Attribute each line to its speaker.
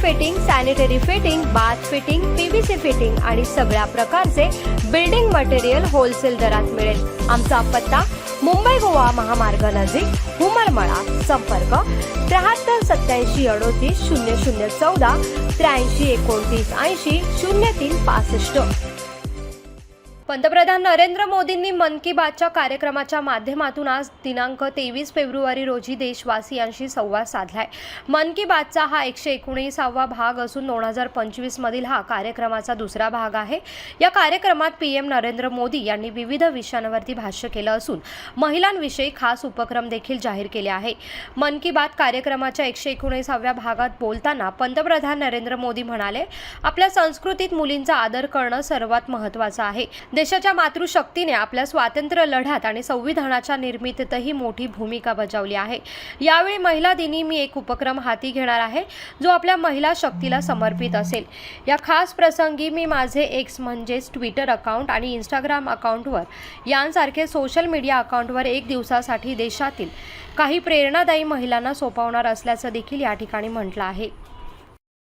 Speaker 1: Fitting sanitary fitting bath fitting PVC fitting आणि सगळ्या प्रकारचे बिल्डिंग मटेरियल होलसेल दरात मिळेल. आमचा पत्ता मुंबई गोवा महामार्ग नजीक हुमरमळा संपर्क त्र्याहत्तर सत्याऐंशी अडोतीस शून्य शून्य चौदा त्र्याऐंशी एकोणतीस ऐंशी शून्य तीन पासष्ट. पंतप्रधान नरेंद्र मोदींनी मन की बातच्या कार्यक्रमाच्या माध्यमातून आज दिनांक तेवीस फेब्रुवारी रोजी देशवासियांशी संवाद साधलाय. मन की बातचा हा एकशे एकोणीसावा भाग असून दोन हजार पंचवीसमधील हा कार्यक्रमाचा दुसरा भाग आहे. या कार्यक्रमात पी एम नरेंद्र मोदी यांनी विविध विषयांवरती भाष्य केलं असून महिलांविषयी खास उपक्रम देखील जाहीर केले आहे. मन की बात कार्यक्रमाच्या एकशे एकोणीसाव्या भागात बोलताना पंतप्रधान नरेंद्र मोदी म्हणाले आपल्या संस्कृतीत मुलींचा आदर करणं सर्वात महत्त्वाचं आहे. देशाच्या मातृशक्तीने आपल्या स्वातंत्र्य लढ्यात आणि संविधानाच्या निर्मितीतही मोठी भूमिका बजावली आहे. यावेळी महिला दिनी मी एक उपक्रम हाती घेणार आहे जो आपल्या महिला शक्तीला समर्पित असेल. या खास प्रसंगी मी माझे एक्स म्हणजेच ट्विटर अकाउंट आणि इंस्टाग्राम अकाउंटवर यांसारखे सोशल मीडिया अकाउंटवर एक दिवसासाठी देशातील काही प्रेरणादायी महिलांना सोपवणार असल्याचं देखील या ठिकाणी म्हटलं आहे.